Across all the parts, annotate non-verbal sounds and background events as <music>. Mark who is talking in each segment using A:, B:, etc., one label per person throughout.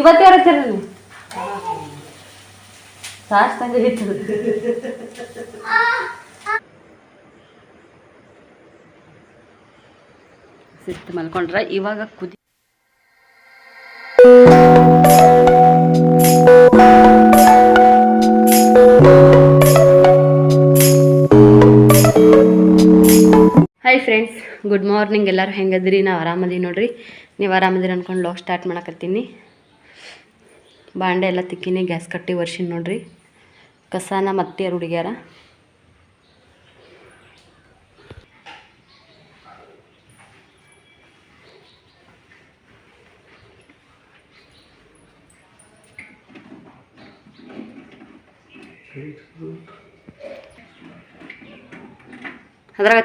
A: ಇವತ್ತು ಯಾರು ಹಚ್ಚಿರಿ ನೀವು. ಸಾಸ್ ತಂಗ ಹಿಟ್ಟು. ಸಿಟ್ಟು ಮಲ್ಕೊಂಡ್ರ ಇವಾಗ ಕುದಿ ಹಾಯ್ ಫ್ರೆಂಡ್ಸ್ ಗುಡ್ ಮಾರ್ನಿಂಗ್ ಎಲ್ಲರೂ ಹೆಂಗದ್ರಿ? ನಾವು ಆರಾಮದಿ ನೋಡ್ರಿ. ನೀವು ಆರಾಮದಿರಿ ಅನ್ಕೊಂಡು ಲಾಗ್ ಸ್ಟಾರ್ಟ್ ಮಾಡಕತ್ತೀನಿ. ಬಾಂಡೆ ಎಲ್ಲ ತಿಕ್ಕಿನಿ ಗ್ಯಾಸ್ ಕಟ್ಟಿ ವರ್ಷಿನ ನೋಡ್ರಿ. ಕಸಾನ ಮತ್ತೆ ಹುಡುಗ್ಯಾರ? ಅದ್ರಾಗ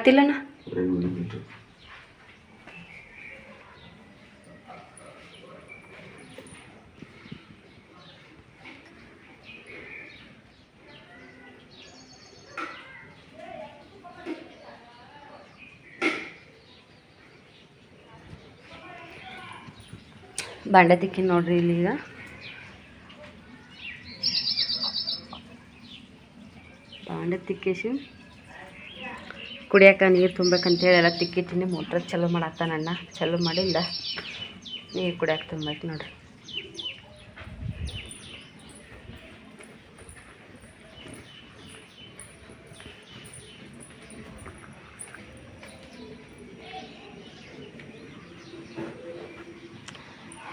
A: ಬಾಂಡೆ ತಿಕ್ಕಿ ನೋಡ್ರಿ ಇಲ್ಲಿ ಈಗ. ಬಾಂಡೆ ತಿಕ್ಕೇಸಿ. ಕುಡಿಯೋಕೆ ನೀರು ತುಂಬೇಕಂತೇಳಿ ಎಲ್ಲ ತಿಕ್ಕಿಟ್ಟಿನಿ. ಮೋಟ್ರ್ ಚಲೋ ಮಾಡತ್ತಾನಣ್ಣ ಚಲೋ ಮಾಡಿಲ್ಲ ನೀರು ಕುಡಿಯೋಕೆ ತುಂಬೈತೆ ನೋಡ್ರಿ.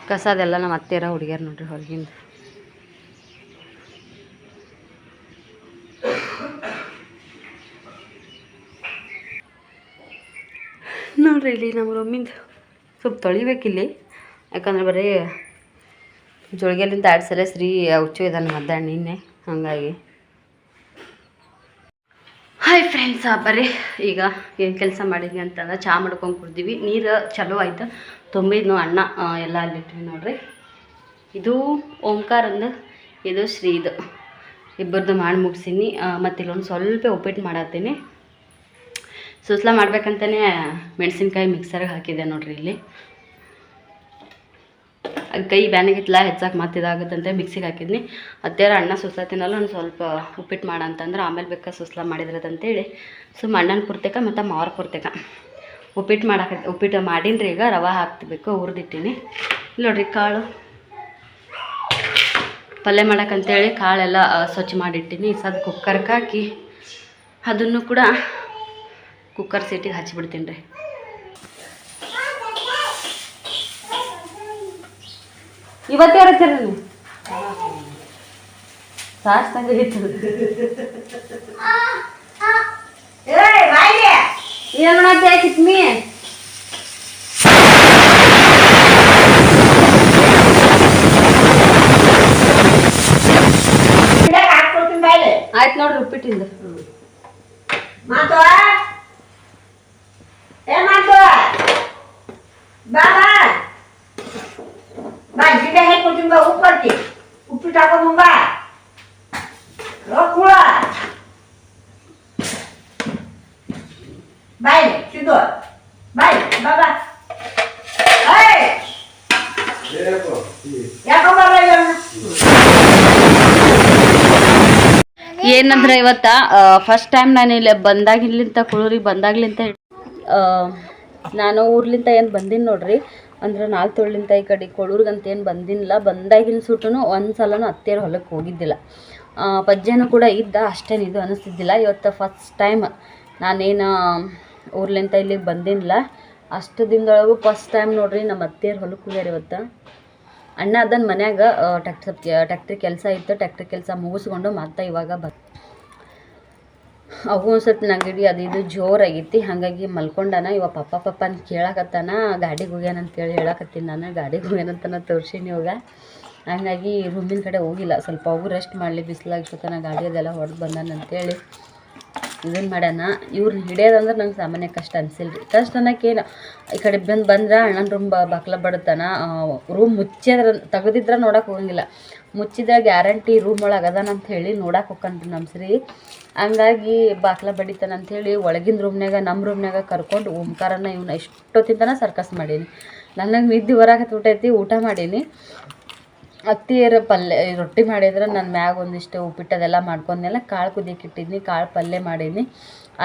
A: ಕಸ ಅದೆಲ್ಲ ನಮ್ಮ ಅತ್ತೆರ ಹುಡುಗಿಯರು ನೋಡ್ರಿ ಹೊರಗಿಂದ. ನೋಡ್ರಿ ಇಲ್ಲಿ ನಮ್ಮ ರೂಮಿಂದ ಸ್ವಲ್ಪ ತೊಳಿಬೇಕಿಲ್ಲಿ ಯಾಕಂದ್ರೆ ಬರೀ ಜೋಳಿಗೆಲಿಂದ ಎರಡು ಶ್ರೀ ಹುಚ್ಚು ಇದ್ದಾನೆ ಮಧ್ಯಾಹ್ನ ನಿನ್ನೆ, ಹಾಗಾಗಿ. ಹಾಯ್ ಫ್ರೆಂಡ್ಸ್ ಬರ್ರಿ. ಈಗ ಏನು ಕೆಲಸ ಮಾಡಿದ್ವಿ ಅಂತಂದ್ರೆ ಚಹಾ ಮಾಡ್ಕೊಂಡು ಕುಡ್ದೀವಿ. ನೀರು ಚಲೋ ಆಯ್ತು. ತುಂಬಿದ್ನು ಅಣ್ಣ ಎಲ್ಲ ಅಲ್ಲಿಟ್ವಿ ನೋಡ್ರಿ. ಇದು ಓಂಕಾರಂದು ಇದು ಶ್ರೀದು. ಇಬ್ಬರದು ಮಾಡಿ ಮುಗಿಸೀನಿ. ಮತ್ತು ಇಲ್ಲೊಂದು ಸ್ವಲ್ಪ ಉಪ್ಪಿಟ್ಟು ಮಾಡತ್ತೀನಿ. ಸುಸ್ಲ ಮಾಡ್ಬೇಕಂತಲೇ ಮೆಣಸಿನ್ಕಾಯಿ ಮಿಕ್ಸರ್ಗೆ ಹಾಕಿದೆ ನೋಡ್ರಿ ಇಲ್ಲಿ. ಅದು ಕೈ ಬ್ಯಾನಿಗಿತ್ಲ ಹೆಚ್ಚಾಗಿ ಮತ್ತೆ ಇದಾಗುತ್ತಂತೆ, ಮಿಕ್ಸಿಗೆ ಹಾಕಿದ್ನಿ. ಅತ್ತೇರ ಅಣ್ಣ ಸುಸ್ಲ ತಿನ್ನಲ್ಲ, ಒಂದು ಸ್ವಲ್ಪ ಉಪ್ಪಿಟ್ಟು ಮಾಡ ಅಂತಂದ್ರೆ ಆಮೇಲೆ ಬೇಕಾ ಸುಸ್ಲ ಮಾಡಿದ್ರದಂತೇಳಿ. ಸುಮ್ಮ ಅಣ್ಣನ ಕುರ್ತೇಕ ಮತ್ತು ಮಾವ್ರ ಕುರ್ತೇಕ ಉಪ್ಪಿಟ್ಟು ಮಾಡಕ್ಕೆ ಉಪ್ಪಿಟ್ಟು ಮಾಡೀನಿ ಈಗ, ರವೆ ಹಾಕ್ಬೇಕು, ಹುರಿದಿಟ್ಟಿನಿ. ನೋಡ್ರಿ ಕಾಳು. ಪಲ್ಯ ಮಾಡಕ್ಕಂತೇಳಿ ಕಾಳೆಲ್ಲ ಸ್ವಚ್ಛ ಮಾಡಿಟ್ಟಿನಿ. ಸದ್ ಕುಕ್ಕರ್ಗೆ ಹಾಕಿ, ಅದನ್ನು ಕೂಡ ಕುಕ್ಕರ್ ಸೀಟಿಗೆ ಹಚ್ಚಿಬಿಡ್ತೀನಿ ರೀ ಇವತ್ತು ಯಾರು ಹಚ್ಚಿರಿ ನೀವು ಸಾಸ್ ತಂಗ ಹಿಟ್ಟು ಏನು ಮಾಡತ್ತೆ ಕಿತ್ಮಿ ಆಯ್ತು ನೋಡ್ರಿ ಉಪ್ಪಿಟ್ಟಿಂದ
B: ಮಾತು ಏ ಮಾತು? ಬಾ. ಬಾ ಬಾ ಹೆಂಗೆ ಕೊಡ್ತೀನಿ ಬಾ ಉಪ್ಪು ಬರ್ತಿ ಉಪ್ಪಿಟ್ಟು ಹಾಕೊಂಡು ಬಾ ಕೂಡ ಬಾಯ್ ಸಿದ್ದು ಬಾಯ್ ಬಾಬಾ?
A: ಏನಂದ್ರೆ ಇವತ್ತ ಫಸ್ಟ್ ಟೈಮ್ ನಾನು ಇಲ್ಲಿ ಬಂದಾಗಿಲ್ಲಿಂತ, ಕುಳೂರಿಗೆ ಬಂದಾಗ್ಲಿಂತ ನಾನು ಊರ್ಲಿಂತ ಏನು ಬಂದೀನಿ ನೋಡ್ರಿ. ಅಂದ್ರೆ ನಾಲ್ಕು ತೊಳ್ಳಿಂತ ಈ ಕಡೆ ಕೊಳೂರ್ಗಂತೇನು ಬಂದಿಲ್ಲ ಬಂದಾಗಿನ ಸುಟ್ಟನು ಒಂದು ಸಲನೂ ಅತ್ತೆಯರು ಹೊಲಕ್ಕೆ ಹೋಗಿದ್ದಿಲ್ಲ. ಪಜ್ಜನೂ ಕೂಡ ಇದ್ದ, ಅಷ್ಟೇನು ಇದು ಅನಿಸ್ತಿದ್ದಿಲ್ಲ. ಇವತ್ತು ಫಸ್ಟ್ ಟೈಮ್ ನಾನೇನು ಊರ್ಲಿಂತ ಇಲ್ಲಿಗೆ ಬಂದಿಲ್ಲ ಅಷ್ಟು ದಿನದೊಳಗೂ ಫಸ್ಟ್ ಟೈಮ್ ನೋಡ್ರಿ ನಮ್ಮ ಅತ್ತೆಯರು ಹೊಲಕ್ಕೆ ಹೋಗ್ಯಾರ ಇವತ್ತು. ಅಣ್ಣ ಅದನ್ನು ಮನ್ಯಾಗ ಟ್ಯಾಕ್ಟರ್ ಟ್ಯಾಕ್ಟ್ರಿ ಕೆಲಸ ಇತ್ತು. ಟ್ಯಾಕ್ಟ್ರಿ ಕೆಲಸ ಮುಗಿಸ್ಕೊಂಡು ಮತ್ತೆ ಇವಾಗ ಬ ಅವು ಒಂದು ಸ್ವಲ್ಪ ನಂಗಡಿ ಅದು ಇದು ಜೋರಾಗೈತಿ. ಹಾಗಾಗಿ ಮಲ್ಕೊಂಡಾನ, ಇವ ಪಪ್ಪ ಪಪ್ಪ ಅಂತ ಕೇಳಕತ್ತಾನ, ಗಾಡಿಗೆ ಹೋಗ್ಯಾನ ಅಂತೇಳಿ ಹೇಳಕತ್ತೀನಿ ನಾನು, ಗಾಡಿಗೆ ಹೋಗ್ಯಾನಂತನ ತೋರ್ಸೀನಿ ಇವಾಗ. ಹಂಗಾಗಿ ರೂಮಿನ ಕಡೆ ಹೋಗಿಲ್ಲ, ಸ್ವಲ್ಪ ಅವು ರೆಸ್ಟ್ ಮಾಡಲಿ, ಬಿಸಿಲಾಗ ಗಾಡಿ ಅದೆಲ್ಲ ಹೊಡೆದು ಬಂದಾನ ಅಂತೇಳಿ ಇದನ್ನು ಮಾಡ್ಯಾನ. ಇವ್ರನ್ನ ಹಿಡಿಯೋದಂದ್ರೆ ನಂಗೆ ಸಾಮಾನ್ಯ ಕಷ್ಟ ಅನ್ಸಿಲ್ಲ ರೀ ಕಷ್ಟ ಅನ್ನೋಕ್ಕೇನು ಈ ಕಡೆ ಬಂದು ಬಂದ್ರೆ ಅಣ್ಣನ ರೂಮ್ ಬಕ್ಲ ಬಡತಾನ ರೂಮ್ ಮುಚ್ಚಿದ್ರ, ತೆಗೆದಿದ್ರೆ ನೋಡೋಕೆ ಹೋಗಂಗಿಲ್ಲ ಮುಚ್ಚಿದ ಗ್ಯಾರಂಟಿ ರೂಮ್ ಒಳಗೆ ಅದಾನ ಅಂತ ಹೇಳಿ ನೋಡಕ್ಕೆ ಹೋಗ್ಕೊಂಡ್ರಿ ನಮ್ಮ ಸರಿ ಹಂಗಾಗಿ ಬಾಕ್ಲ ಬಡಿತಾನೆ ಅಂಥೇಳಿ ಒಳಗಿನ ರೂಮ್ನಾಗ ನಮ್ಮ ರೂಮ್ನಾಗ ಕರ್ಕೊಂಡು ಓಂಕಾರನ ಇವನ್ನ ಎಷ್ಟೊತ್ತಿಂತನ ಸರ್ಕಸ್ ಮಾಡೀನಿ. ನನಗೆ ನಿದ್ದೆ ತೂಟೈತಿ ಊಟ ಮಾಡೀನಿ. ಅತ್ತಿಯರ ಪಲ್ಯ, ರೊಟ್ಟಿ ಮಾಡಿದ್ರೆ ನಾನು ಮ್ಯಾಗ ಒಂದಿಷ್ಟು ಉಪ್ಪಿಟ್ಟು ಅದೆಲ್ಲ ಮಾಡ್ಕೊಂಡೆಲ್ಲ ಕಾಳು ಕುದಿಯಕ್ಕೆ ಇಟ್ಟಿದ್ನಿ, ಕಾಳು ಪಲ್ಯ ಮಾಡೀನಿ.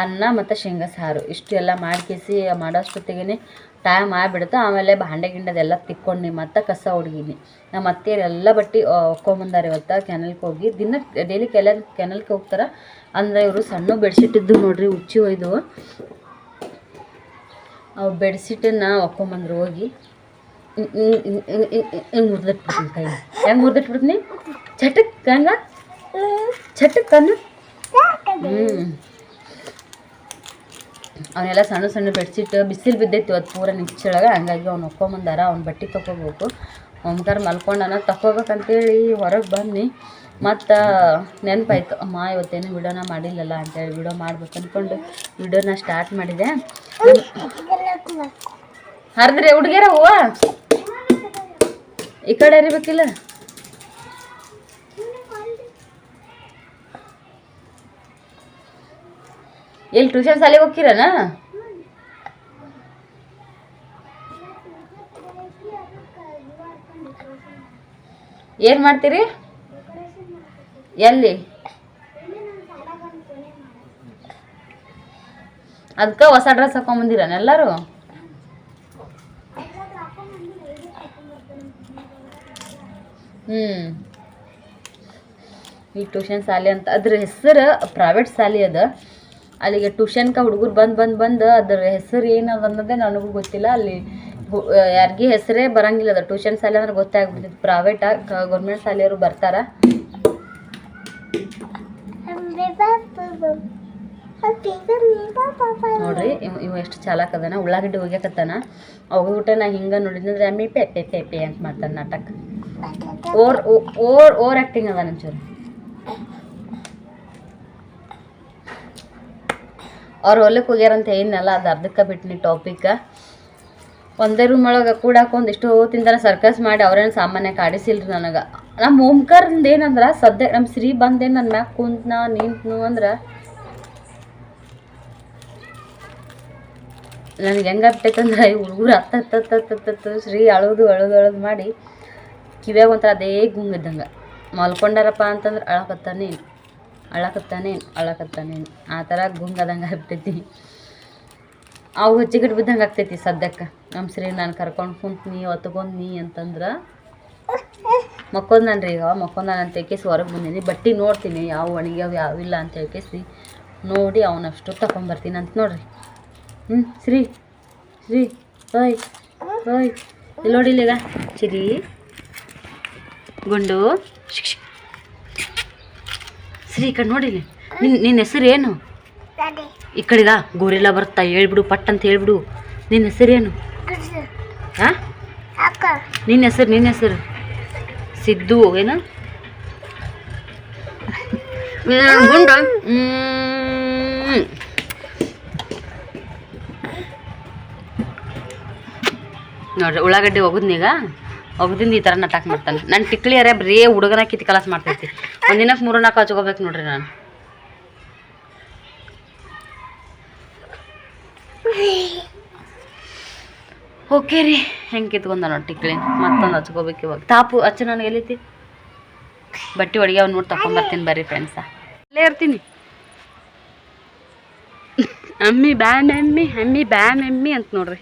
A: ಅನ್ನ ಮತ್ತು ಶೇಂಗಾ ಸಾರು, ಇಷ್ಟು ಎಲ್ಲ ಮಾಡ್ಕೇಸಿ ಮಾಡೋಷ್ಟೊತ್ತಿಗೆ ಟೈಮ್ ಆಗಿಬಿಡುತ್ತೆ ಆಮೇಲೆ ಬಾಂಡೆ ಗಿಂಡದೆಲ್ಲ ತಿಕ್ಕೊಂಡು ಮತ್ತು ಕಸ ಹುಡುಗಿನಿ ನಮ್ಮ ಅತ್ತೆಯರೆಲ್ಲ ಬಟ್ಟೆ ಒಕ್ಕೊಂಬಂದಾರೆ ಇವತ್ತು ಕೆನಲ್ಗೆ ಹೋಗಿ. ದಿನ ಡೈಲಿ ಕೆಲ ಕೆನಲ್ಗೆ ಹೋಗ್ತಾರೆ. ಅಂದರೆ ಇವರು ಸಣ್ಣ ಬೆಡ್ಶೀಟ್ ಇದ್ದು ನೋಡ್ರಿ, ಉಚ್ಚಿ ಒಯ್ದು. ಅವು ಬೆಡ್ಶೀಟನ್ನು ಒಕ್ಕೊಂಬಂದ್ರು ಹೋಗಿ. ಹಿಂಗೆ ಮುರಿದಿಟ್ಬಿಡ್ತೀನಿ ಕೈ ಹೆಂಗೆ ಮುರಿದಿಟ್ಬಿಡ್ತೀನಿ? ಚಟಕ್ ಹಂಗ ಚಟಕ್ ಕಣ್ಣು ಹ್ಞೂ ಅವನ್ನೆಲ್ಲ ಸಣ್ಣ ಸಣ್ಣ ಬೆಡ್ಶೀಟ್, ಬಿಸಿಲು ಬಿದ್ದೈತಿ ಇವತ್ತು ಪೂರ ನಿಚ್ಚಳಗೆ, ಹಂಗಾಗಿ ಅವ್ನು ಒಕ್ಕೊಂಬಂದಾರ, ಅವ್ನ ಬಟ್ಟೆ ತಕೋಬೇಕು ಒಂಥರ ಮಲ್ಕೊಂಡನ ತಗೋಬೇಕಂತೇಳಿ ಹೊರಗೆ ಬನ್ನಿ. ಮತ್ತು ನೆನಪಾಯ್ತು, ಅಮ್ಮ ಇವತ್ತೇನು ವಿಡಿಯೋನ ಮಾಡಿಲ್ಲಲ್ಲ ಅಂತೇಳಿ ವಿಡಿಯೋ ಮಾಡ್ಬೇಕು ಅಂದ್ಕೊಂಡು ವಿಡಿಯೋನ ಸ್ಟಾರ್ಟ್ ಮಾಡಿದೆ. ಹರಿದ್ರೆ ಹುಡುಗಿಯರ ಹೂವ? ಈ ಕಡೆ ಹರಿಬೇಕಿಲ್ಲ? ಎಲ್ಲಿ ಟ್ಯೂಷನ್ ಸಾಲಿಗೆ ಹೋಗ್ತೀರನ? ಏನು ಮಾಡ್ತೀರಿ? ಎಲ್ಲಿ? ಅದಕ್ಕೆ ಹೊಸ ಡ್ರೆಸ್ ಹಾಕೊಂಬಂದಿರನ ಎಲ್ಲರೂ? ಹ್ಞೂ ಈ ಟ್ಯೂಷನ್ ಶಾಲೆ ಅಂತ, ಅದ್ರ ಹೆಸರು ಪ್ರೈವೇಟ್ ಶಾಲೆ ಅದ. ಅಲ್ಲಿಗೆ ಟ್ಯೂಷನ್ಗೆ ಹುಡುಗರು ಬಂದು ಬಂದು ಬಂದು ಅದ್ರ ಹೆಸರು ಏನದ ಅನ್ನೋದೇ ನನಗೂ ಗೊತ್ತಿಲ್ಲ. ಅಲ್ಲಿ ಯಾರಿಗೆ ಹೆಸರೇ ಬರಂಗಿಲ್ಲ ಅದ. ಟ್ಯೂಷನ್ ಶಾಲೆ ಅಂದ್ರೆ ಗೊತ್ತಾಗ್ಬಿಡ್ತೈತಿ ಪ್ರೈವೇಟ ಗೌರ್ಮೆಂಟ್ ಶಾಲೆಯವರು ಬರ್ತಾರ. ನೋಡ್ರಿ, ಇವ್ ಎಷ್ಟು ಚಾಲಾಕ್ ಉಳ್ಳಾಗಡ್ಡಿ ಹೋಗ್ಯಾಕತ್ತಾನ ಹೋಗ್ಬಿಟ್ಟೆ ನಾ ಹಿಂಗೆ ನೋಡಿದ್ರೆ ಅಮ್ಮಿ ಪೆ ಪೆ ಪೆ ಪೆ ಅಂತ ಮಾಡ್ತಾನೆ ನಾಟಕ. ಓರ್ ಓರ್ ಓರ್ ಆಕ್ಟಿಂಗ್ ಅದ ನಂಚೂರು ಅವ್ರು ಹೊಲಕ್ಕೆ ಹೋಗ್ಯಾರಂತ ಏನಲ್ಲ ಅದು ಅರ್ಧಕ್ಕೆ ಬಿಟ್ನಿ ಟಾಪಿಕ್ ಒಂದೇ ರೂಮ್ ಒಳಗೆ ಕೂಡಾಕ ಒಂದಿಷ್ಟು ತಿಂತಾನೆ ಸರ್ಕಸ್ ಮಾಡಿ ಅವ್ರೇನು ಸಾಮಾನ್ಯ ಕಾಡಿಸಿಲ್ರಿ ನನಗೆ. ನಮ್ಮ ಓಂಕಾರ್ದು ಏನಂದ್ರೆ, ಸದ್ಯ ನಮ್ಮ ಶ್ರೀ ಬಂದೆ ನನ್ನ ಮ್ಯಾಗ ಕುಂತ್ನ, ನಿಂತ್ನು ಅಂದ್ರೆ ನನಗೆ ಈ ಹುಡುಗರು ಹತ್ತ ಹತ್ತ ಹತ್ತ ಹತ್ತ ಹತ್ತ ಶ್ರೀ ಅಳೋದು ಅಳೋದು ಅಳೋದು ಮಾಡಿ ಕಿವ್ಯಾಗ ಒಂಥರ ಅದೇ ಗುಂಗಿದ್ದಂಗೆ ಮಲ್ಕೊಂಡಾರಪ್ಪ ಅಂತಂದ್ರೆ ಅಳಕತ್ತಾನೆ ಅಳಕತ್ತಾನೆ ಅಳಕತ್ತಾನೆ ಆ ಥರ ಗುಂಗದಂಗೆ ಆಗ್ಬಿಟ್ಟೈತಿ. ಅವು ಹೆಚ್ಚಿಗಿಟ್ಟು ಬಿದ್ದಂಗೆ ಆಗ್ತೈತಿ ಸದ್ಯಕ್ಕೆ. ನಮ್ಮ ಶ್ರೀ ನಾನು ಕರ್ಕೊಂಡು ಕುಂತ್ನಿ ಬಂದ್ನಿ ಅಂತಂದ್ರೆ ರೀ ಈಗ ಮಕ್ಕೊಂದಾನ ಅಂತ ಕೇಸಿ ಹೊರಗೆ ಬಂದೀನಿ. ಬಟ್ಟೆ ನೋಡ್ತೀನಿ ಯಾವ ಒಣಗ್ಯಾವ ಯಾವಿಲ್ಲ ಅಂತ ಹೇಳ್ಕೇಸಿ. ನೋಡಿ ಅವನಷ್ಟು ತಗೊಂಬರ್ತೀನಿ ಅಂತ ನೋಡ್ರಿ. ಹ್ಞೂ ಶ್ರೀ ಶ್ರೀ ಓಯ್ ಓಯ್. ಇಲ್ಲಿ ನೋಡಿ ಇಲ್ಲಿಗ ಚಿರಿ ಗುಂಡು. ಶ್ರೀ ಈ ಕಡೆ ನೋಡಿಲಿ ನಿನ್ನ ನಿನ್ನ ಹೆಸರು ಏನು ಈ ಕಡೆಗ ಗೋರಿಲ್ಲ ಬರ್ತಾ ಹೇಳ್ಬಿಡು ಪಟ್ ಅಂತ ಹೇಳ್ಬಿಡು. ನಿನ್ನ ಹೆಸರೇನು? ಹಾಂ? ನಿನ್ನ ಹೆಸರು ನಿನ್ನ ಹೆಸರು. ಸಿದ್ದು ಏನು? ಗುಂಡ. ನೋಡ್ರಿ ಉಳ್ಳಾಗಡ್ಡಿ ಒಗದ್ನೀಗ ಒಗದಿಂದ ಈ ಥರ ನಟಾಕ್ ಮಾಡ್ತಾನೆ. ನನ್ನ ಟಿಕ್ಲಿಯರೇ ಬರೀ ಹುಡುಗನ ಕಿತ್ತು ಕಲಾಸ್ ಮಾಡ್ತೈತಿ ಒಂದಿನಕ್ಕೆ ಮೂರು ನಾಲ್ಕು ಹಚ್ಕೋಬೇಕು ನೋಡ್ರಿ ನಾನು. ಓಕೆ ರೀ. ಹೆಂಗೆ ಕಿತ್ಕೊಂಡ ನೋಡಿ ಟಿಕ್ಲಿ. ಮತ್ತೊಂದು ಹಚ್ಕೋಬೇಕು ಇವಾಗ. ತಾಪು ಹಚ್ಚು ನನಗೆ ಎಲ್ಲೈತಿ ಬಟ್ಟೆ ಒಳಗೆ ಅವ್ನು ನೋಡಿ ತಗೊಂಬರ್ತೀನಿ ಬರ್ರಿ ಫ್ರೆಂಡ್ಸ ಅಲ್ಲೇ ಇರ್ತೀನಿ. ಅಮ್ಮಿ ಬ್ಯಾ ಮೆಮ್ಮಿ ಅಮ್ಮಿ ಬ್ಯಾ ಮೆಮ್ಮಿ ಅಂತ ನೋಡ್ರಿ.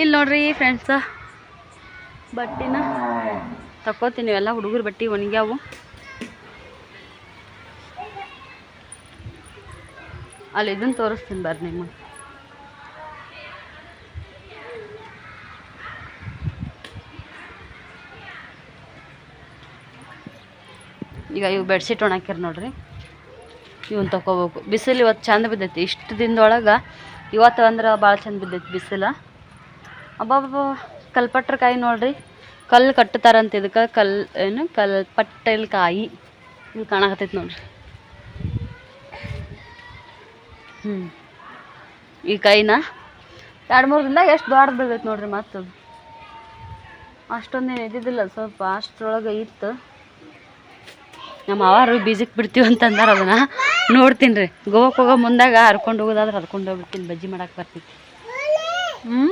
A: ಇಲ್ಲಿ ನೋಡ್ರಿ ಫ್ರೆಂಡ್ಸ ಬಟ್ಟಿನ ತಕೋತೀನಿ ಎಲ್ಲ ಹುಡುಗರು ಬಟ್ಟೆ ಒಣಗ್ಯಾವು. ಅಲ್ಲಿ ಇದನ್ನು ತೋರಿಸ್ತೀನಿ ಬರ್ರಿ ನಿಮಗೆ. ಈಗ ಇವು ಬೆಡ್ಶೀಟ್ ಒಣಕ್ಯಾರ ನೋಡ್ರಿ. ಇವನ್ ತಗೋಬೇಕು ಬಿಸಿಲು ಇವತ್ತು ಚಂದ ಬಿದ್ದೈತಿ. ಇಷ್ಟು ದಿನದೊಳಗೆ ಇವತ್ತು ಅಂದ್ರೆ ಭಾಳ ಚಂದ ಬಿದ್ದೈತಿ ಬಿಸಿಲು. ಅಬ್ಬಬ್ಬ ಕಲ್ಪಟ್ರಕಾಯಿ ನೋಡ್ರಿ. ಕಲ್ಲು ಕಟ್ಟುತ್ತಾರಂತ ಇದಕ್ಕೆ. ಕಲ್, ಏನು ಕಲ್ಪಟ್ಟಲ್ ಕಾಯಿ ಇಲ್ಲಿ ಕಾಣಕತ್ತೈತಿ ನೋಡ್ರಿ. ಹ್ಞೂ ಈ ಕಾಯಿನ ಎರಡು ಮೂರು ದಿನದಾಗ ಎಷ್ಟು ದೊಡ್ಡ ಬೀಳ್ತೈತಿ ನೋಡ್ರಿ ಮತ್ತು. ಅಷ್ಟೊಂದೇನು ಇದ್ದಿದ್ದಿಲ್ಲ ಸ್ವಲ್ಪ ಅಷ್ಟರೊಳಗೆ ಇತ್ತು. ನಮ್ಮ ಅವರು ಬೀಜಕ್ಕೆ ಬಿಡ್ತೀವಿ ಅಂತಂದಾರ ಅದನ್ನು. ನೋಡ್ತೀನಿ ರೀ. ಗೋವಾಕ್ಕೆ ಹೋಗೋ ಮುಂದಾಗ ಹರ್ಕೊಂಡು ಹೋಗೋದಾದ್ರೆ ಹರ್ಕೊಂಡು ಹೋಗ್ಬಿಡ್ತೀನಿ, ಬಜ್ಜಿ ಮಾಡಕ್ಕೆ ಬರ್ತೀನಿ. ಹ್ಞೂ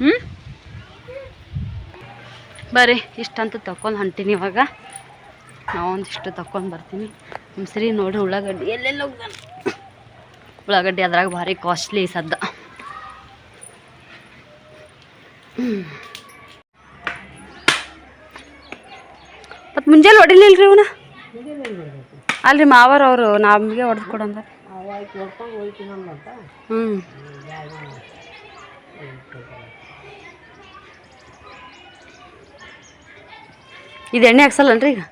A: ಹ್ಞೂ ಬರ್ರಿ, ಇಷ್ಟಂತೂ ತಕೊಂಡು ಹೊಂಟೀನಿ ಇವಾಗ. ನಾವೊಂದಿಷ್ಟು ತಕೊಂಡು ಬರ್ತೀನಿ. ನಮ್ಮ ಸರಿ ನೋಡಿ ಉಳ್ಳಾಗಡ್ಡಿ. ಎಲ್ಲೆಲ್ಲ ಉಳ್ಳಾಗಡ್ಡಿ ಅದ್ರಾಗ ಭಾರಿ ಕಾಸ್ಟ್ಲಿ ಸದ್ದ. ಮತ್ತು ಮುಂಜಾನೆ ಹೊಡಿಲಿಲ್ರಿ ಇವನ ಅಲ್ರಿ ಮಾವರ್ ಅವರು, ನಮಗೆ ಹೊಡೆದು ಕೊಡಂದ ಹ್ಞೂ ಇದು ಎಣ್ಣೆ ಹಾಕ್ಸಲ್ಲನ್ರಿ ಈಗ?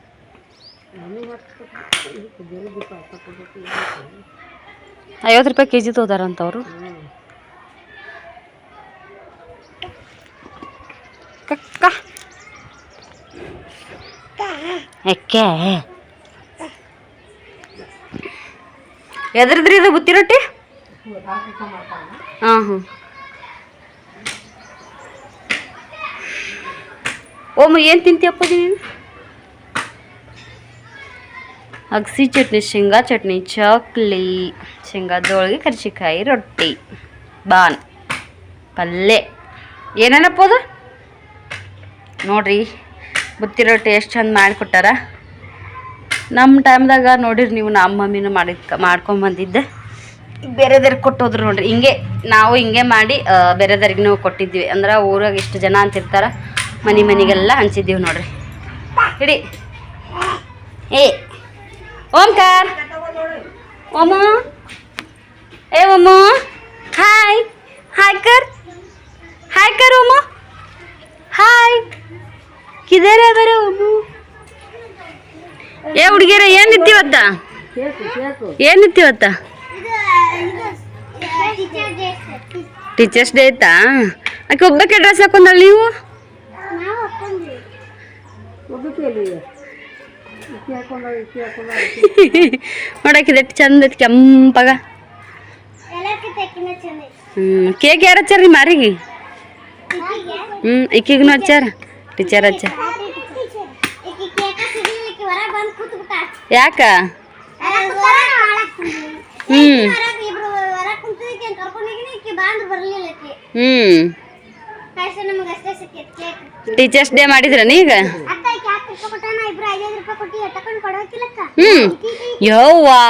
A: ಐವತ್ತು ರೂಪಾಯಿ ಕೆ ಜಿ ತೋದಾರಂತವ್ರು ಕಕ್ಕ. ಎಕ್ಕೆ ಎದ್ರದ್ರಿ ಇದು ಬುತ್ತಿ ರೊಟ್ಟಿ? ಹಾಂ ಹ್ಞೂ ಓಮ್, ಏನು ತಿಂತೀಯಪ್ಪ ನೀನು? ಅಗಸಿ ಚಟ್ನಿ, ಶೇಂಗಾ ಚಟ್ನಿ, ಚಕ್ಲಿ ಶೇಂಗಾದೊಳಗೆ ಕರ್ಚಿಕಾಯಿ ರೊಟ್ಟಿ, ಬಾನ್ ಪಲ್ಯ ಏನೇನಪ್ಪ ಅದು? ನೋಡ್ರಿ, ಬುತ್ತಿ ರೊಟ್ಟಿ ಎಷ್ಟು ಚಂದ ಮಾಡಿಕೊಟ್ಟಾರ ನಮ್ಮ ಟೈಮ್ದಾಗ ನೋಡಿರಿ ನೀವು ನಮ್ಮ ಮಮ್ಮಿನೂ ಮಾಡಿದ್ ಮಾಡ್ಕೊಂಬಂದಿದ್ದೆ ಬೇರೆದವ್ರಿಗೆ ಕೊಟ್ಟೋದ್ರು ನೋಡಿರಿ. ಹಿಂಗೆ ನಾವು ಹಿಂಗೆ ಮಾಡಿ ಬೇರೆದವ್ರಿಗೂ ಕೊಟ್ಟಿದ್ವಿ. ಅಂದ್ರೆ ಊರಾಗ ಇಷ್ಟು ಜನ ಅಂತಿರ್ತಾರೆ ಮನೆ ಮನೆಗೆಲ್ಲ ಹಂಚಿದ್ದೀವಿ ನೋಡ್ರಿ. ಇಡಿ. ಏ, ಓಂಕಾರ. ಓಮ. ಏ, ಓಮ. ಹಾಯ್. ಹಾಯ್ ಕರ್. ಹಾಯ್ ಕರ್, ಓಮ. ಹಾಯ್. ಕಿದರೆ ಬರೋ, ಓಮು. ಏ ಹುಡುಗಿರ ಏನಿತ್ತಿವತ್ತ ಏನಿತ್ತಿವತ್ತ ಟೀಚರ್ಸ್ ಡೇ ಐತಾ? ಆಕೆ ಒಬ್ಬಕ್ಕೆ ಡ್ರೆಸ್ ಹಾಕೊಂಡಳ ನೀವು? ನೋಡಕ್ಕಿದೆ ಚಂದ ಐತಿ ಕೆಂಪಗ. ಹ್ಞೂ ಕೇಕ್ ಯಾರು ಹಚ್ಚಾರ ರೀ ಮಾರಿಗೆ? ಹ್ಞೂ ಈಕಿಗೂ ಹಚ್ಚಾರ? ಟೀಚರ್ ಹಚ್ಚಾರ? ಯಾಕ? ಹ್ಞೂ ಹ್ಞೂ ಟೀಚರ್ಸ್ ಡೇ ಮಾಡಿದ್ರ ಈಗ? ಹ್ಞೂ ಯವ್ವಾ.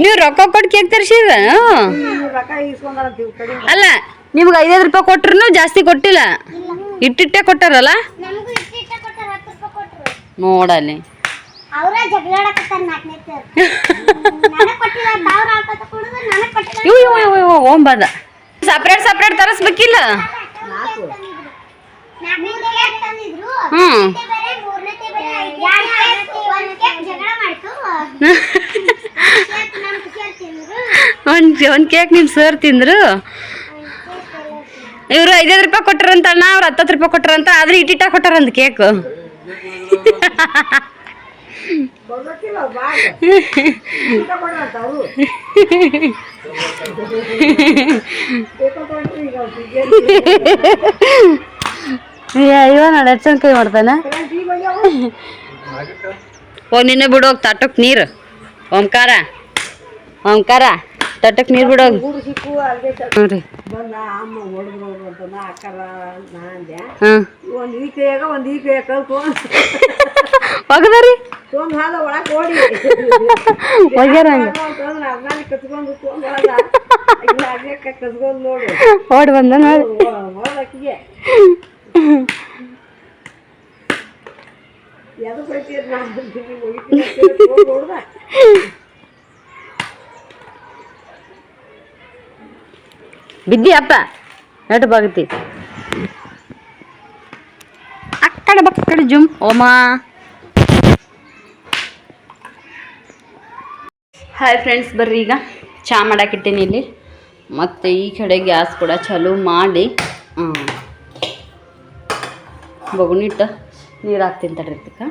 A: ನೀವು ರೊಕ್ಕ ಕೊಟ್ಟು ಕೇಕ್
B: ಕಡಿಮೆ
A: ಅಲ್ಲ ನಿಮ್ಗೆ ಐದೈದು ರೂಪಾಯಿ ಕೊಟ್ರು ಜಾಸ್ತಿ ಕೊಟ್ಟಿಲ್ಲ. ಇಟ್ಟಿಟ್ಟೆ ಕೊಟ್ಟಾರಲ್ಲ?
C: ನೋಡಲಿ.
A: ಇವ್ ಸಪ್ರೇಟ್ ಸಪ್ರೇಟ್ ತರಿಸ್ಬೇಕಿಲ್ಲ? ಹ್ಮ್. <laughs>
C: ಒಂದ್
A: ಒಂದ್ ಕೇಕ್ ನಿಮ್ ಸರ್ ತಿಂದ್ರು. ಇವ್ರು ಐದೈದು ರೂಪಾಯಿ ಕೊಟ್ಟರಂತ ಅಣ್ಣ, ಅವ್ರು ಹತ್ತತ್ತು ರೂಪಾಯಿ ಕೊಟ್ಟರಂತ, ಆದ್ರೆ ಇಟ್ಟಿಟ್ಟ ಕೊಟ್ಟಾರಂತ ಕೇಕ್. ಅಯ್ಯೋ ನೋಡಿ ಚಂದ ಕೈ ಮಾಡ್ತಾನೆ. ಓ, ನಿನ್ನೆ ಬಿಡೋಗ್ ತಟ್ಟಕ್ ನೀರು. ಓಂಕಾರ ಓಂಕಾರ. ತಟ್ಟಕ್ ನೀರು
B: ಬಿಡೋ
A: ಹ್ಞೂ ರೀ.
B: ಬಂದ ಅಮ್ಮ ಹೊಡೆದ್ರು ಅಂತ ನಾ ಅಕ್ಕರ ನಾ ಅಂದೆ.
A: ಹಾಂ.
B: ಒಂದು ಈ ಕೈಯಾಗ ಒಂದು ಈ ಕೈಯಾಗ ಕಲ್ತ್ಕೊಂಡು
A: ಒಗದ್ರಿ
B: ತೊಗೊಂಡು ಹಾಲ ಒಳಗೆ ಓಡಿ.
A: ಒಗ್ಯಾರ ಓಡಿ ಬಂದ ನೋಡಿ ಬಿದ್ದಿ ಅಪ್ಪ. ಎಟ್ಟು ಬಾಗತಿ ಅಕ್ಕಡೆ ಬಕ್ಕಡೆ ಜುಮ್. ಓಮಾ. ಹಾಯ್ ಫ್ರೆಂಡ್ಸ್ ಬರ್ರಿ ಈಗ. ಚಾ ಮಾಡಾಕಿಟ್ಟೀನಿ ಇಲ್ಲಿ. ಮತ್ತು ಈ ಕಡೆ ಗ್ಯಾಸ್ ಕೂಡ ಚಲೋ ಮಾಡಿ ಬಗುನಿಟ್ಟು ನೀರು ಹಾಕ್ತೀನಿ ತಡ್ರಿ ಇದಕ್ಕೆ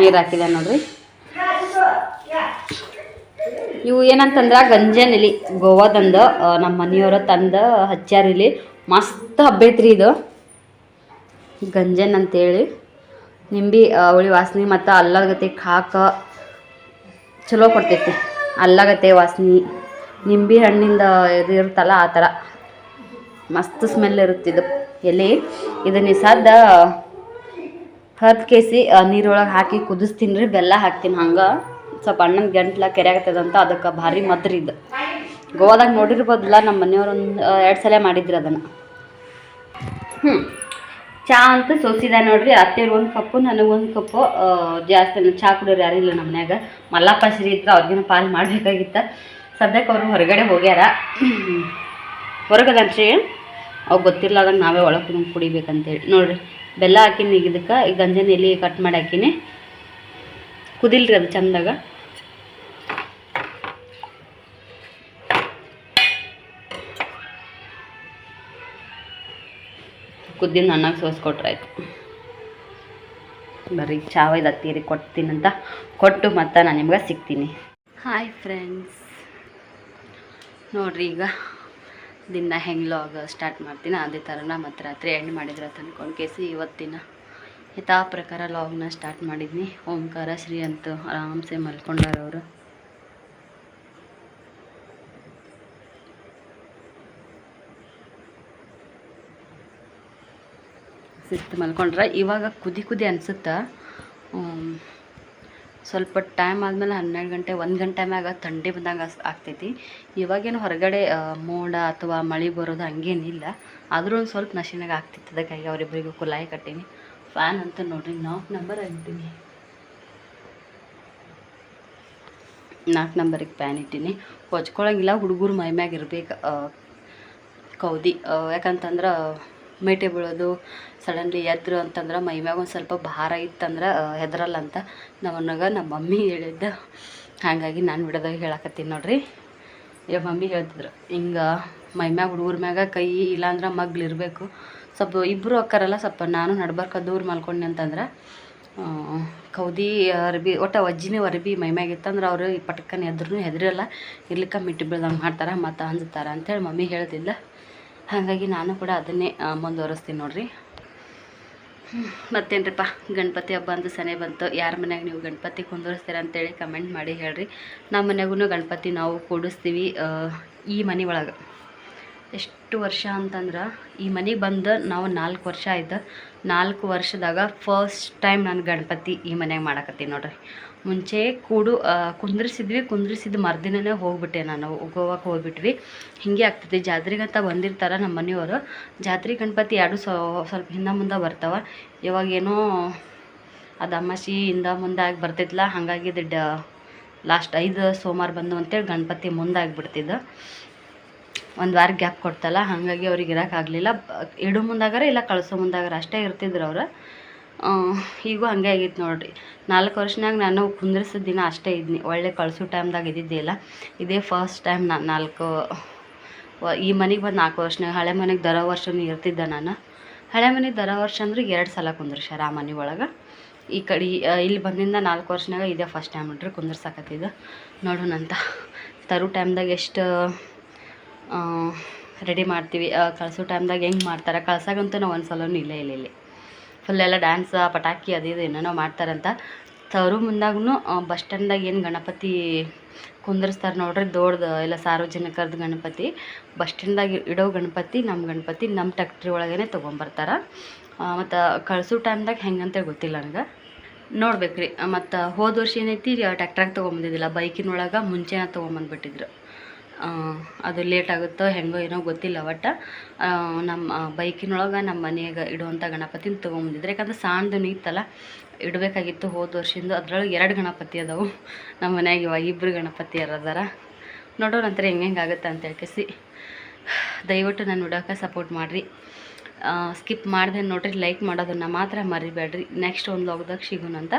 A: ನೀರು ಹಾಕಿದೆ ನೋಡ್ರಿ. ಇವು ಏನಂತಂದ್ರೆ ಗಂಜನ್ ಗೋವಾದಂದು ನಮ್ಮ ಮನೆಯವರು ತಂದು ಹಚ್ಚಾರಿಲಿ ಮಸ್ತ್ ಮಸ್ತ್ ಹಬ್ಬೈತ್ರಿ ಇದು. ಗಂಜನ್ ಅಂತೇಳಿ. ನಿಂಬಿ ಅವಳಿ ವಾಸನೆ ಮತ್ತು ಅಲ್ಲದ ಕಾಕ ಚಲೋ ಕೊಡ್ತೈತಿ. ಅಲ್ಲಗತ್ತೆ ವಾಸನೆ, ನಿಂಬೆ ಹಣ್ಣಿಂದ ಇದು ಇರುತ್ತಲ್ಲ ಆ ಥರ ಮಸ್ತ್ ಸ್ಮೆಲ್ ಇರುತ್ತೆ ಇದು ಎಲೆ. ಇದನ್ನ ಸದ್ದ ಹತ್ತು ಕೇಸಿ ನೀರೊಳಗೆ ಹಾಕಿ ಕುದಿಸ್ತೀನಿ ರೀ, ಬೆಲ್ಲ ಹಾಕ್ತೀನಿ ಹಂಗೆ. ಸ್ವಲ್ಪ ಅಣ್ಣನ ಗಂಟ್ಲ ಕೆರೆಯಾಗತ್ತದಂತ ಅದಕ್ಕೆ ಭಾರಿ ಮದ್ರಿ ಇದು. ಗೋವಾದಾಗ ನೋಡಿರ್ಬೋದಿಲ್ಲ ನಮ್ಮ ಮನೆಯವ್ರು ಒಂದು ಎರಡು ಸಲ ಮಾಡಿದ್ರು ಅದನ್ನು. ಹ್ಞೂ ಚಾ ಅಂತ ಸೋಸಿದ ನೋಡ್ರಿ ಅತ್ತೆಗೆ ಒಂದು ಕಪ್ಪು ನನಗೊಂದು ಕಪ್ಪು ಜಾಸ್ತಿ ಚಾ ಕುಡಿಯೋರು ಯಾರೂ ಇಲ್ಲ ನಮ್ಮ ಮನ್ಯಾಗ. ಮಲ್ಲಪ್ಪ ಶ್ರೀ ಇದ್ರೆ ಅವ್ರಿಗಿನ ಪಾಲು ಮಾಡಬೇಕಾಗಿತ್ತ. ಸದ್ಯಕ್ಕೆ ಅವರು ಹೊರಗಡೆ ಹೋಗ್ಯಾರ. ಹೊರಗದನ್ರಿ? ಅವು ಗೊತ್ತಿರ್ಲಾರ್ದಂಗೆ ನಾವೇ ಒಳಗೆ ಕುಡಿಬೇಕಂತೇಳಿ. ನೋಡಿರಿ, ಬೆಲ್ಲ ಹಾಕಿನಿ ಇದಕ್ಕೆ ಈ ಗಂಜನ ಎಲೆ ಕಟ್ ಮಾಡಿ ಹಾಕಿನಿ. ಕುದಿಲ್ರಿ ಅದು ಚಂದಾಗ. ಕುದ್ದಿನ ಅನ್ನಕ್ಕೆ ಸೋಸ್ಕೊಟ್ರಾಯ್ತು ಬರ್ರಿ ಚಾವೈದು ಹತ್ತೀರಿ ಕೊಡ್ತೀನಂತ ಕೊಟ್ಟು ಮತ್ತೆ ನಾನು ನಿಮ್ಗೆ ಸಿಗ್ತೀನಿ. ಹಾಯ್ ಫ್ರೆಂಡ್ಸ್ ನೋಡ್ರಿ ಈಗ ದಿನ ಹೆಂಗೆ ಲಾಗ್ ಸ್ಟಾರ್ಟ್ ಮಾಡ್ತೀನಿ ಅದೇ ಥರನ ಮತ್ತು ರಾತ್ರಿ ಎಂಡ್ ಮಾಡಿದ್ರೆ ಅಂತ ಅಂದ್ಕೊಂಡು ಕೇಸಿ ಇವತ್ತಿನ. ಯಥಾ ಪ್ರಕಾರ ಲಾಗ್ನ ಸ್ಟಾರ್ಟ್ ಮಾಡಿದ್ನಿ. ಓಂಕಾರ ಶ್ರೀ ಅಂತ ಆರಾಮ್ಸೆ ಮಲ್ಕೊಂಡಾರ ಅವರು. ಸಿಸ್ತು ಮಲ್ಕೊಂಡ್ರೆ. ಇವಾಗ ಕುದಿ ಕುದಿ ಅನ್ಸುತ್ತಾ? ಸ್ವಲ್ಪ ಟೈಮ್ ಆದಮೇಲೆ ಹನ್ನೆರಡು ಗಂಟೆ, ಒಂದು ಗಂಟೆ ಮ್ಯಾಗ ಥಂಡಿ ಬಂದಂಗೆ ಆಗ್ತೈತಿ. ಇವಾಗೇನು ಹೊರಗಡೆ ಮೋಡ ಅಥವಾ ಮಳೆ ಬರೋದು ಹಂಗೇನಿಲ್ಲ. ಆದರೂ ಸ್ವಲ್ಪ ನಶಿನಾಗ ಆಗ್ತಿತ್ತು ಅದಕ್ಕಾಗಿ ಅವರಿಬ್ಬರಿಗೂ ಕುಲಾಯಿ ಕಟ್ಟೀನಿ. ಫ್ಯಾನ್ ಅಂತ ನೋಡ್ರಿ ನಾಲ್ಕು ನಂಬರ್ ಆಗಿದ್ದೀನಿ ನಾಲ್ಕು ನಂಬರಿಗೆ ಪ್ಯಾನ್ ಇಟ್ಟೀನಿ. ಹೊಚ್ಕೊಳಂಗಿಲ್ಲ ಹುಡುಗರು ಮೈ ಮ್ಯಾಗ ಇರ್ಬೇಕು ಕೌದಿ. ಯಾಕಂತಂದ್ರೆ ಮೇಟೆ ಬೀಳೋದು ಸಡನ್ಲಿ ಎದ್ರು ಅಂತಂದ್ರೆ ಮೈ ಮ್ಯಾಗ ಒಂದು ಸ್ವಲ್ಪ ಭಾರ ಇತ್ತಂದ್ರೆ ಹೆದ್ರಲ್ಲ ಅಂತ ನಮ್ಮನ್ನಾಗ ನಮ್ಮ ಮಮ್ಮಿ ಹೇಳಿದ್ದ. ಹಾಗಾಗಿ ನಾನು ಬಿಡೋದಾಗ ಹೇಳಕತ್ತೀನಿ ನೋಡ್ರಿ. ಮಮ್ಮಿ ಹೇಳ್ತಿದ್ರು, ಹಿಂಗೆ ಮೈ ಮ್ಯಾಗ ಹುಡುಗರ ಮ್ಯಾಗ ಕೈ ಇಲ್ಲಾಂದ್ರೆ ಮಗ್ಳು ಇರಬೇಕು. ಸ್ವಲ್ಪ ಇಬ್ಬರು ಅಕ್ಕಾರಲ್ಲ, ಸ್ವಲ್ಪ ನಾನು ನಡ್ಬಾರ್ಕ ದೂರ ಮಲ್ಕೊಂಡೆ ಅಂತಂದ್ರೆ ಕೌದಿ ಅರ್ಬಿ, ಒಟ್ಟು ಅಜ್ಜಿನೇ ಅರ್ಬಿ ಮೈ ಅವರು ಅವರು ಪಟಕ್ಕನ ಎದ್ರೂ ಹೆದ್ರಲ್ಲ. ಇರ್ಲಿಕ್ಕೆ ಮಿಟ್ಟಿ ಬೀಳ್ದಂಗೆ ಮಾಡ್ತಾರೆ, ಮತ್ತು ಅಂಜುತ್ತಾರೆ ಅಂಥೇಳಿ ಮಮ್ಮಿ ಹೇಳ್ತಿಲ್ಲ ಹಾಗಾಗಿ ನಾನು ಕೂಡ ಅದನ್ನೇ ಮುಂದುವರಿಸ್ತೀನಿ ನೋಡ್ರಿ. ಮತ್ತೇನ್ರಿಪ್ಪ ಗಣಪತಿ ಹಬ್ಬ ಅಂತೂ ಸನೆ ಬಂತು. ಯಾರ ಮನೆಯಾಗ ನೀವು ಗಣಪತಿ ಕುಂದಿರಿಸ್ತೀರ ಅಂತೇಳಿ ಕಮೆಂಟ್ ಮಾಡಿ ಹೇಳ್ರಿ. ನಮ್ಮ ಮನೆಗೂ ಗಣಪತಿ ನಾವು ಕೂಡಿಸ್ತೀವಿ ಈ ಮನೆ ಒಳಗೆ. ಎಷ್ಟು ವರ್ಷ ಅಂತಂದ್ರೆ ಈ ಮನೆಗೆ ಬಂದು ನಾವು ನಾಲ್ಕು ವರ್ಷ ಆಯ್ತು. ನಾಲ್ಕು ವರ್ಷದಾಗ ಫಸ್ಟ್ ಟೈಮ್ ನಾನು ಗಣಪತಿ ಈ ಮನೆಗೆ ಮಾಡಕತ್ತೀನಿ ನೋಡ್ರಿ. ಮುಂಚೆ ಕೂಡು ಕುಂದ್ರಿಸಿದ್ವಿ, ಕುಂದ್ರಿಸಿದ ಮರ್ದಿನೇ ಹೋಗ್ಬಿಟ್ಟೆ ನಾನು ಗೋವಾಕ್ಕೆ ಹೋಗ್ಬಿಟ್ವಿ. ಹೀಗೆ ಆಗ್ತೈತಿ ಜಾತ್ರೆಗಂತ ಬಂದಿರ್ತಾರೆ ನಮ್ಮ ಮನೆಯವರು. ಜಾತ್ರೆ ಗಣಪತಿ ಎರಡು ಸ್ವಲ್ಪ ಹಿಂದೆ ಮುಂದೆ ಬರ್ತಾವ. ಇವಾಗೇನೋ ಅದು ಅಮಾಸಿ ಹಿಂದೆ ಮುಂದೆ ಆಗಿ ಬರ್ತೈತಲ್ಲ ಹಾಗಾಗಿ ಲಾಸ್ಟ್ ಐದು ಸೋಮವಾರ ಬಂದು ಅಂತೇಳಿ ಗಣಪತಿ ಮುಂದೆ ಆಗಿಬಿಡ್ತಿದ್ದು. ಒಂದು ವಾರ ಗ್ಯಾಪ್ ಕೊಡ್ತಲ್ಲ, ಹಾಗಾಗಿ ಅವ್ರಿಗೆ ಇರೋಕ್ಕಾಗಲಿಲ್ಲ ಇಡು ಮುಂದಾಗಾರ ಇಲ್ಲ ಕಳಿಸೋ ಮುಂದಾಗಾರ, ಅಷ್ಟೇ ಇರ್ತಿದ್ರು ಅವರು. ಈಗೂ ಹಂಗೆ ಆಗಿತ್ತು ನೋಡಿರಿ. ನಾಲ್ಕು ವರ್ಷನಾಗ ನಾನು ಕುಂದ್ರಿಸಿದ ದಿನ ಅಷ್ಟೇ ಇದ್ನಿ. ಒಳ್ಳೆ ಕಳಿಸೋ ಟೈಮ್ದಾಗ ಇದ್ದಿದ್ದಿಲ್ಲ. ಇದೇ ಫಸ್ಟ್ ಟೈಮ್ ನಾನು ನಾಲ್ಕು ಈ ಮನೆಗೆ ಬಂದು ನಾಲ್ಕು ವರ್ಷನಾಗ ಹಳೆ ಮನೆಗೆ ದರ ವರ್ಷನೂ ಇರ್ತಿದ್ದೆ ನಾನು. ಹಳೆ ಮನೆಗೆ ದರ ವರ್ಷ ಅಂದ್ರೆ ಎರಡು ಸಲ ಕುಂದ್ರಸ್ಯಾರ ಆ ಮನೆ ಒಳಗೆ. ಈ ಕಡೆ ಇಲ್ಲಿ ಬಂದಿಂದ ನಾಲ್ಕು ವರ್ಷನಾಗ ಇದೇ ಫಸ್ಟ್ ಟೈಮ್ ನೋಡ್ರಿ ಕುಂದ್ರಸಾಕತ್ತಿದ್ದು. ನೋಡೋಣಂತ. ತರೋ ಟೈಮ್ದಾಗ ಎಷ್ಟು ರೆಡಿ ಮಾಡ್ತೀವಿ. ಕಳಿಸೋ ಟೈಮ್ದಾಗ ಹೆಂಗೆ ಮಾಡ್ತಾರೆ? ಕಳ್ಸಾಗಂತೂ ನಾವು ಒಂದು ಸಲನೂ ಇಲ್ಲೇ ಇಲ್ಲ, ಇಲ್ಲಿ. ಫುಲ್ಲೆಲ್ಲ ಡ್ಯಾನ್ಸ್ ಪಟಾಕಿ ಅದು ಇದು ಏನೇನೋ ಮಾಡ್ತಾರಂತ ತವರು ಮುಂದಾಗೂ ಬಸ್ ಸ್ಟ್ಯಾಂಡ್ದಾಗ ಏನು ಗಣಪತಿ ಕುಂದರ್ಸ್ತಾರೆ ನೋಡ್ರಿ? ದೊಡ್ದು ಇಲ್ಲ ಸಾರ್ವಜನಿಕರದ್ದು ಗಣಪತಿ. ಬಸ್ ಸ್ಟ್ಯಾಂಡ್ದಾಗ ಇಡೋ ಗಣಪತಿ ನಮ್ಮ ಗಣಪತಿ ನಮ್ಮ ಟ್ಯಾಕ್ಟ್ರಿ ಒಳಗೇ ತೊಗೊಂಬರ್ತಾರೆ. ಮತ್ತು ಕಳಿಸೋ ಟೈಮ್ದಾಗ ಹೆಂಗಂತೇಳಿ ಗೊತ್ತಿಲ್ಲ ನನಗೆ. ನೋಡ್ಬೇಕ್ರಿ. ಮತ್ತು ಹೋದ ವರ್ಷ ಏನೈತಿ, ಟ್ಯಾಕ್ಟ್ರಾಗ ತೊಗೊಂಬಂದಿದ್ದಿಲ್ಲ ಬೈಕಿನೊಳಗೆ ಮುಂಚೆನ ತೊಗೊಂಬಂದ್ಬಿಟ್ಟಿದ್ರು. ಅದು ಲೇಟ್ ಆಗುತ್ತೋ ಹೆಂಗೋ ಏನೋ ಗೊತ್ತಿಲ್ಲ ಒಟ್ಟು ನಮ್ಮ ಬೈಕಿನೊಳಗೆ ನಮ್ಮ ಮನೆಯಾಗ ಇಡುವಂಥ ಗಣಪತಿನ ತೊಗೊಂಬಂದಿದ್ರೆ. ಯಾಕಂದ್ರೆ ಸಾಂದು ಇತ್ತಲ್ಲ ಇಡಬೇಕಾಗಿತ್ತು ಹೋದ ವರ್ಷದಿಂದ ಅದ್ರೊಳಗೆ ಎರಡು ಗಣಪತಿ ಅದಾವು. ನಮ್ಮ ಮನೆಯಾಗ ಇವಾಗ ಇಬ್ಬರು ಗಣಪತಿ ಅದಾರ. ನೋಡೋಣ ನಂತರ ಹೆಂಗೆ ಹೆಂಗೆ ಆಗುತ್ತೆ ಅಂತ ಹೇಳ್ಕೇಸಿ. ದಯವಿಟ್ಟು ನಾನು ವಿಡಿಯೋಕ್ಕೆ ಸಪೋರ್ಟ್ ಮಾಡಿರಿ. ಸ್ಕಿಪ್ ಮಾಡಿದೆ ನೋಡಿರಿ ಲೈಕ್ ಮಾಡೋದನ್ನು ಮಾತ್ರ ಮರಿಬೇಡ್ರಿ. ನೆಕ್ಸ್ಟ್ ಒಂದು ಲಾಗ್ದಾಗ ಸಿಗೋಣ ಅಂತ.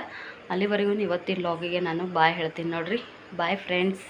A: ಅಲ್ಲಿವರೆಗೂ ಇವತ್ತಿನ ಲಾಗಿಗೆ ನಾನು ಬಾಯ್ ಹೇಳ್ತೀನಿ ನೋಡಿರಿ. Bye friends